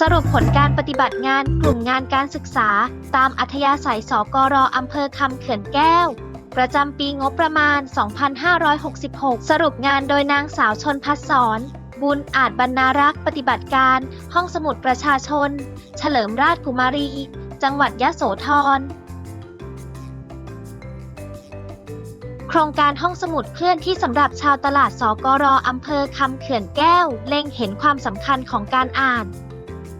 สรุปผลการปฏิบัติงานกลุ่มงานการศึกษา ตามอัธยาศัยสกรอำเภอคำเขื่อนแก้ว ประจำปีงบประมาณ 2566 สรุปงานโดยนางสาวชนพัฒสอนบุญอาจบรรณารักษ์ปฏิบัติการ ห้องสมุดประชาชน เฉลิมราชกุมารี จังหวัดยะโสธร โครงการห้องสมุดเคลื่อนที่สำหรับชาวตลาดสกรอำเภอคำเขื่อนแก้ว เล็งเห็นความสำคัญของการอ่าน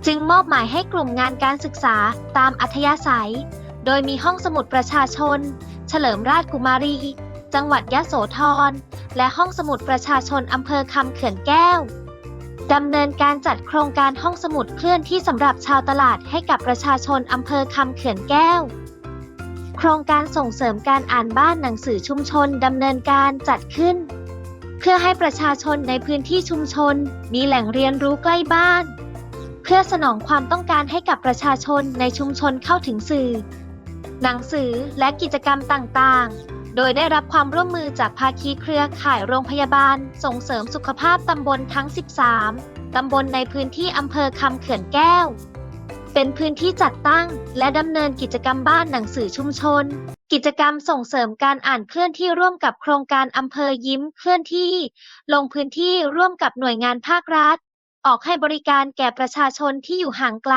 จึงมอบหมายให้กลุ่มงานการศึกษาตามอัธยาศัย โดยมีห้องสมุดประชาชน เฉลิมราชกุมารี จังหวัดยะโสธร และห้องสมุดประชาชนอำเภอคำเขื่อนแก้วดำเนินการจัดโครงการห้องสมุดเคลื่อนที่สำหรับชาวตลาดให้กับประชาชนอำเภอคำเขื่อนแก้ว โครงการส่งเสริมการอ่านบ้านหนังสือชุมชนดำเนินการจัดขึ้น เพื่อให้ประชาชนในพื้นที่ชุมชน มีแหล่งเรียนรู้ใกล้บ้าน เพื่อสนองความต้องการให้กับประชาชนในชุมชนเข้าถึงสื่อ หนังสือและกิจกรรมต่างๆ โดยได้รับความร่วมมือจากภาคีเครือข่ายโรงพยาบาล ส่งเสริมสุขภาพตำบลทั้ง 13 ตำบลในพื้นที่อำเภอคำเขื่อนแก้ว เป็นพื้นที่จัดตั้งและดำเนินกิจกรรมบ้านหนังสือชุมชน กิจกรรมส่งเสริมการอ่านเคลื่อนที่ร่วมกับโครงการอำเภอยิ้มเคลื่อนที่ ลงพื้นที่ร่วมกับหน่วยงานภาครัฐ ออกให้บริการแก่ประชาชนที่อยู่ห่างไกล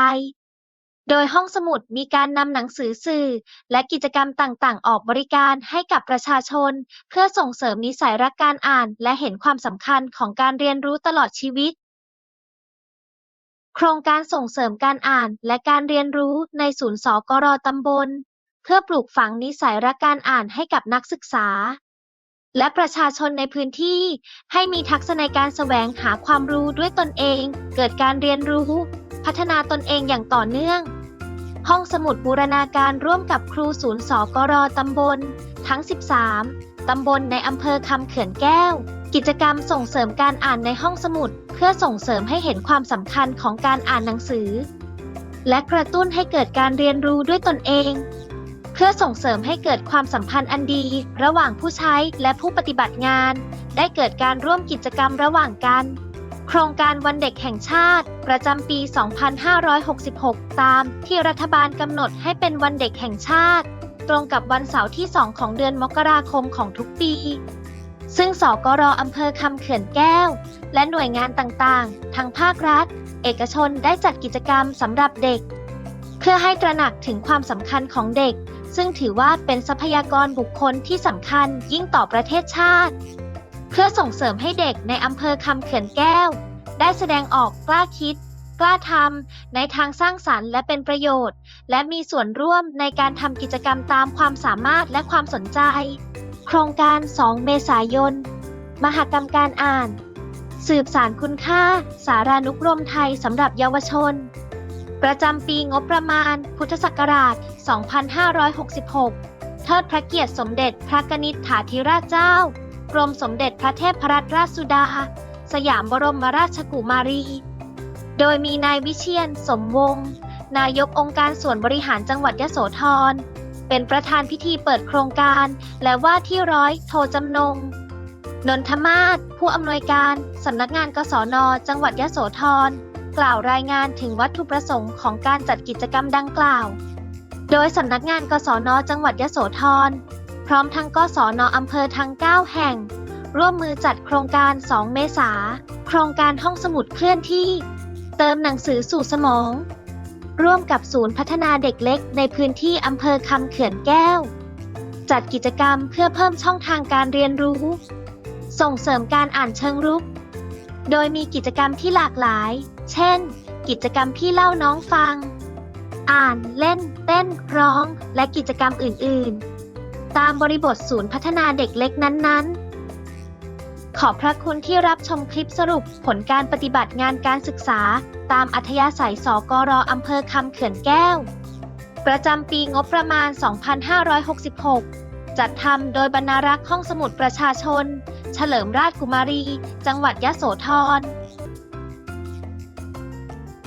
โดยห้องสมุดมีการนำหนังสือสื่อ และกิจกรรมต่าง ๆ ออกบริการให้กับประชาชน เพื่อส่งเสริมนิสัยรักการอ่านและเห็นความสำคัญของการเรียนรู้ตลอดชีวิตโครงการส่งเสริมการอ่านและการเรียนรู้ในศูนย์สกรตำบล เพื่อปลูกฝังนิสัยรักการอ่านให้กับนักศึกษา และประชาชนในพื้นที่ ให้มีทักษะในการแสวงหาความรู้ด้วยตนเอง เกิดการเรียนรู้ พัฒนาตนเองอย่างต่อเนื่อง ห้องสมุดบูรณาการร่วมกับครูศูนย์สกรตำบล ทั้ง 13 ตำบลในอำเภอคำเขื่อนแก้ว กิจกรรมส่งเสริมการอ่านในห้องสมุด เพื่อส่งเสริมให้เห็นความสำคัญของการอ่านหนังสือ และกระตุ้นให้เกิดการเรียนรู้ด้วยตนเอง เพื่อส่งเสริมให้เกิดความสัมพันธ์อันดี ระหว่างผู้ใช้และผู้ปฏิบัติงาน ได้เกิดการร่วมกิจกรรมระหว่างกัน โครงการวันเด็กแห่งชาติ ประจำปี 2566 ตามที่รัฐบาลกำหนดให้เป็นวันเด็กแห่งชาติ ตรงกับวันเสาร์ที่ 2 ของเดือนมกราคมของทุกปีซึ่งสกรอำเภอคำเขื่อนแก้ว และหน่วยงานต่างๆ ทั้งภาครัฐ เอกชนได้จัดกิจกรรมสำหรับเด็ก เพื่อให้ตระหนักถึงความสำคัญของเด็ก ซึ่งถือว่าเป็นทรัพยากรบุคคลที่สำคัญยิ่งต่อประเทศชาติ เพื่อส่งเสริมให้เด็กในอำเภอคำเขื่อนแก้ว ได้แสดงออกกล้าคิด กล้าทำในทางสร้างสรรค์และเป็นประโยชน์ และมีส่วนร่วมในการทำกิจกรรมตามความสามารถและความสนใจ โครงการ 2 เมษายน มหกรรมการอ่าน สืบสารคุณค่า สารานุกรมไทยสำหรับเยาวชน ประจำปีงบประมาณ พุทธศักราช 2566 เทิดพระเกียรติสมเด็จพระกนิษฐาธิราชเจ้า กรมสมเด็จพระเทพรัตนราชสุดา สยามบรมราชกุมารี โดยมีนายวิเชียนสมวงศ์นายกองค์การส่วนบริหารจังหวัดยโสธร เป็นประธานพิธีเปิดโครงการ และว่าที่ร้อยโทจำนง นนทมาศผู้อำนวยการสำนักงานกศนจังหวัดยโสธร กล่าวรายงานถึงวัตถุประสงค์ของการจัดกิจกรรมดังกล่าว โดยสำนักงานกศนจังหวัดยโสธร พร้อมทั้งกศนอำเภอทั้ง 9 แห่ง ร่วมมือจัดโครงการ 2 เมษา โครงการห้องสมุดเคลื่อนที่ เติมหนังสือสู่สมอง ร่วมกับศูนย์พัฒนาเด็กเล็กในพื้นที่อำเภอคำเขื่อนแก้ว จัดกิจกรรมเพื่อเพิ่มช่องทางการเรียนรู้ ส่งเสริมการอ่านเชิงรุก โดยมีกิจกรรมที่หลากหลาย เช่น กิจกรรมพี่เล่าน้องฟัง อ่าน เล่น เต้น ร้อง และกิจกรรมอื่น ๆ ตามบริบทศูนย์พัฒนาเด็กเล็กนั้นๆขอบพระคุณที่รับชมคลิปสรุปผลการปฏิบัติงานการศึกษา ตามอัธยาศัยสกรอำเภอคำเขื่อนแก้ว ประจำปีงบประมาณ 2566 จัดทำโดยบรรณารักษ์ห้องสมุดประชาชน เฉลิมราชกุมารี จังหวัดยะโสธร